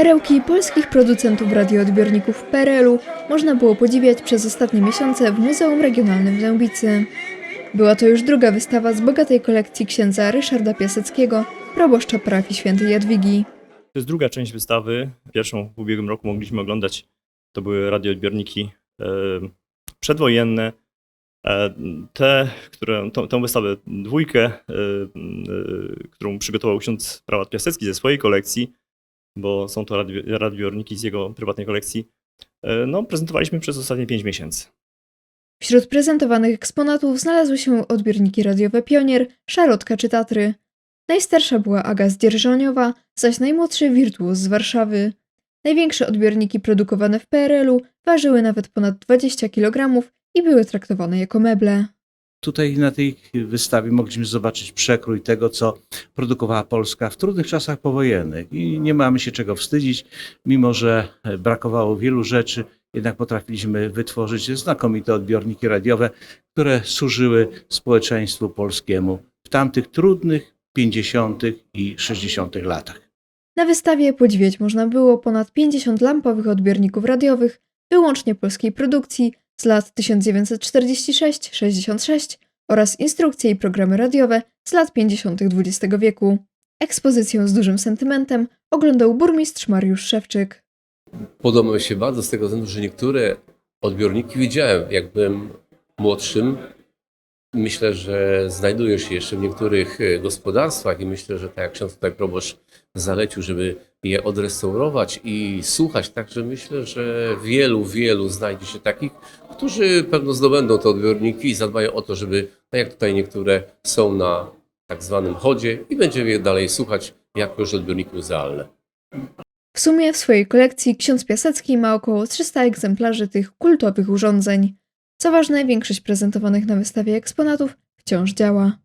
Perełki polskich producentów radioodbiorników PRL-u można było podziwiać przez ostatnie miesiące w Muzeum Regionalnym w Dębicy. Była to już druga wystawa z bogatej kolekcji księdza Ryszarda Piaseckiego, proboszcza parafii świętej Jadwigi. To jest druga część wystawy. Pierwszą w ubiegłym roku mogliśmy oglądać. To były radioodbiorniki e, przedwojenne. E, Te, które, tą, tą wystawę dwójkę, e, którą przygotował ksiądz Prałat Piasecki ze swojej kolekcji, bo są to radio- radioodbiorniki z jego prywatnej kolekcji, e, no, prezentowaliśmy przez ostatnie 5 miesięcy. Wśród prezentowanych eksponatów znalazły się odbiorniki radiowe Pionier, Szarotka czy Tatry. Najstarsza była Aga z Dzierżoniowa, zaś najmłodszy Wirtuos z Warszawy. Największe odbiorniki produkowane w PRL-u ważyły nawet ponad 20 kg i były traktowane jako meble. Tutaj na tej wystawie mogliśmy zobaczyć przekrój tego, co produkowała Polska w trudnych czasach powojennych. I nie mamy się czego wstydzić, mimo że brakowało wielu rzeczy, jednak potrafiliśmy wytworzyć znakomite odbiorniki radiowe, które służyły społeczeństwu polskiemu w tamtych trudnych 50. i 60. latach. Na wystawie podziwiać można było ponad 50 lampowych odbiorników radiowych, wyłącznie polskiej produkcji z lat 1946-66 oraz instrukcje i programy radiowe z lat 50. XX wieku. Ekspozycję z dużym sentymentem oglądał burmistrz Mariusz Szewczyk. Podoba mi się bardzo z tego względu, że niektóre odbiorniki widziałem, jak byłem młodszym. Myślę, że znajdują się jeszcze w niektórych e, gospodarstwach i myślę, że tak jak ksiądz tutaj proboszcz zalecił, żeby je odrestaurować i słuchać, także myślę, że wielu, wielu znajdzie się takich, którzy pewno zdobędą te odbiorniki i zadbają o to, żeby, tak jak tutaj niektóre są na tak zwanym chodzie i będziemy je dalej słuchać jako już odbiorniki muzealne. W sumie w swojej kolekcji ksiądz Piasecki ma około 300 egzemplarzy tych kultowych urządzeń. Co ważne, większość prezentowanych na wystawie eksponatów wciąż działa.